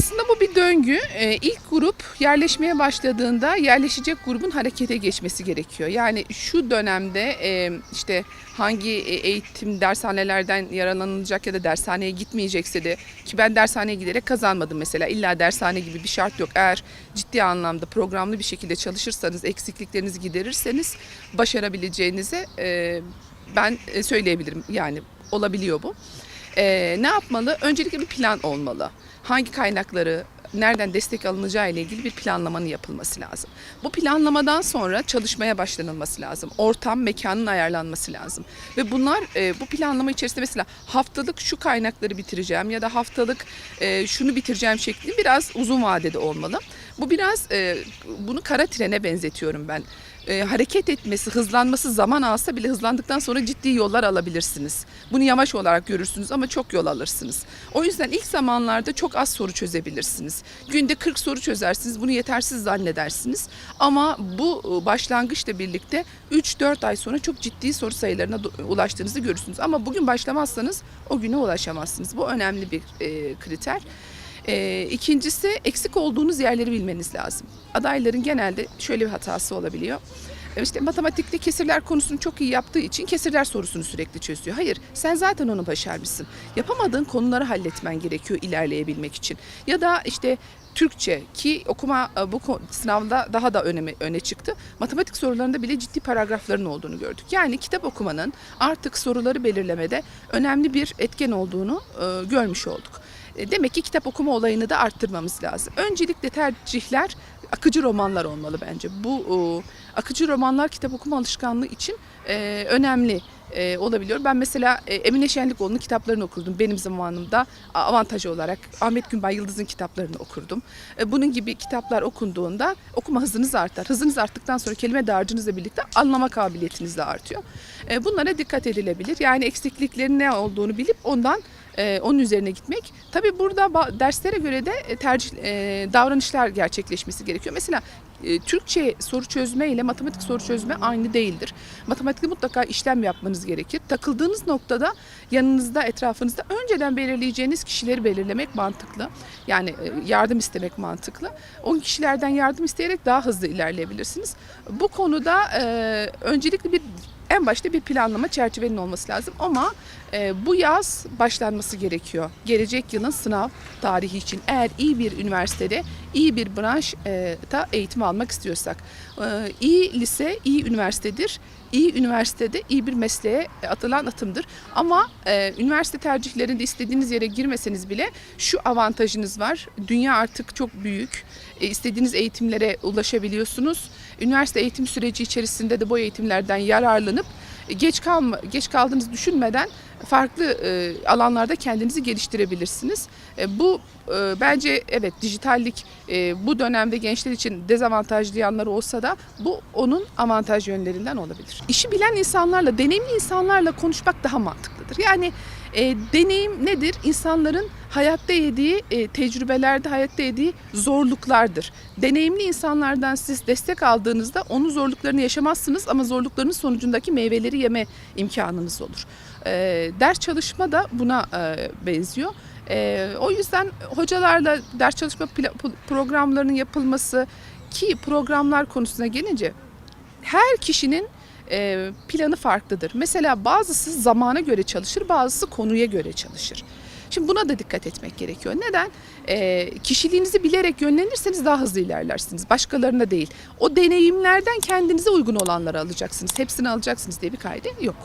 Aslında bu bir döngü. Ee, ilk grup yerleşmeye başladığında yerleşecek grubun harekete geçmesi gerekiyor. Yani şu dönemde e, işte hangi e, eğitim dershanelerden yararlanılacak ya da dershaneye gitmeyecekse de ki ben dershaneye giderek kazanmadım mesela. İlla dershane gibi bir şart yok. Eğer ciddi anlamda programlı bir şekilde çalışırsanız, eksikliklerinizi giderirseniz başarabileceğinizi e, ben e, söyleyebilirim. Yani olabiliyor bu. Ee, ne yapmalı? Öncelikle bir plan olmalı. Hangi kaynakları nereden destek alınacağı ile ilgili bir planlamanın yapılması lazım. Bu planlamadan sonra çalışmaya başlanılması lazım. Ortam, mekanın ayarlanması lazım. Ve bunlar e, bu planlama içerisinde mesela haftalık şu kaynakları bitireceğim ya da haftalık e, şunu bitireceğim şeklinde biraz uzun vadede olmalı. Bu biraz e, bunu kara trene benzetiyorum ben. E, hareket etmesi, hızlanması zaman alsa bile hızlandıktan sonra ciddi yollar alabilirsiniz. Bunu yavaş olarak görürsünüz ama çok yol alırsınız. O yüzden ilk zamanlarda çok az soru çözebilirsiniz. Günde 40 soru çözersiniz, bunu yetersiz zannedersiniz. Ama bu e, başlangıçla birlikte 3-4 ay sonra çok ciddi soru sayılarına ulaştığınızı görürsünüz. Ama bugün başlamazsanız o güne ulaşamazsınız. Bu önemli bir e, kriter. Ee, ikincisi eksik olduğunuz yerleri bilmeniz lazım. Adayların genelde şöyle bir hatası olabiliyor. Ee, İşte matematikte kesirler konusunu çok iyi yaptığı için kesirler sorusunu sürekli çözüyor. Hayır, sen zaten onu başarmışsın. Yapamadığın konuları halletmen gerekiyor ilerleyebilmek için. Ya da işte Türkçe ki okuma e, bu sınavda daha da öneme, öne çıktı. Matematik sorularında bile ciddi paragrafların olduğunu gördük. Yani kitap okumanın artık soruları belirlemede önemli bir etken olduğunu e, görmüş olduk. E, Demek ki kitap okuma olayını da arttırmamız lazım. Öncelikle tercihler akıcı romanlar olmalı bence. Bu akıcı romanlar kitap okuma alışkanlığı için e, önemli e, olabiliyor. Ben mesela e, Emine Şenlikoğlu'nun kitaplarını okurdum. Benim zamanımda a- avantajı olarak Ahmet Günbay Yıldız'ın kitaplarını okurdum. Bunun gibi kitaplar okunduğunda okuma hızınız artar. Hızınız arttıktan sonra kelime dağarcığınızla birlikte anlama kabiliyetiniz de artıyor. Bunlara dikkat edilebilir. Yani eksikliklerin ne olduğunu bilip ondan e, onun üzerine gitmek. Tabii burada derslere göre de e, tercih e, davranışlar gerçekleşmesi gerekiyor. Mesela Türkçe soru çözme ile matematik soru çözme aynı değildir. Matematikte mutlaka işlem yapmanız gerekir. Takıldığınız noktada yanınızda, etrafınızda önceden belirleyeceğiniz kişileri belirlemek mantıklı. Yani yardım istemek mantıklı. O kişilerden yardım isteyerek daha hızlı ilerleyebilirsiniz. Bu konuda e, öncelikle bir en başta bir planlama çerçevenin olması lazım ama e, bu yaz başlanması gerekiyor. Gelecek yılın sınav tarihi için eğer iyi bir üniversitede iyi bir branşta eğitim almak istiyorsak. E, iyi lise iyi üniversitedir. İyi üniversitede iyi bir mesleğe atılan atımdır. Ama e, üniversite tercihlerinde istediğiniz yere girmeseniz bile şu avantajınız var. Dünya artık çok büyük. E, istediğiniz eğitimlere ulaşabiliyorsunuz. Üniversite eğitim süreci içerisinde de bu eğitimlerden yararlanıp e, geç kalma geç kaldığınızı düşünmeden farklı e, alanlarda kendinizi geliştirebilirsiniz. E, bu e, bence evet dijitallik e, bu dönemde gençler için dezavantajlı yanları olsa da bu onun avantaj yönlerinden olabilir. İşi bilen insanlarla, deneyimli insanlarla konuşmak daha mantıklıdır. Yani e, deneyim nedir? İnsanların hayatta yediği e, tecrübelerde hayatta yediği zorluklardır. Deneyimli insanlardan siz destek aldığınızda onun zorluklarını yaşamazsınız ama zorluklarının sonucundaki meyveleri yeme imkanınız olur. E, ders çalışma da buna e, benziyor. E, o yüzden hocalarla ders çalışma programlarının yapılması ki programlar konusuna gelince her kişinin e, planı farklıdır. Mesela bazısı zamana göre çalışır, bazısı konuya göre çalışır. Şimdi buna da dikkat etmek gerekiyor. Neden? E, kişiliğinizi bilerek yönlenirseniz daha hızlı ilerlersiniz. Başkalarına değil. O deneyimlerden kendinize uygun olanları alacaksınız. Hepsini alacaksınız diye bir kaydı yok.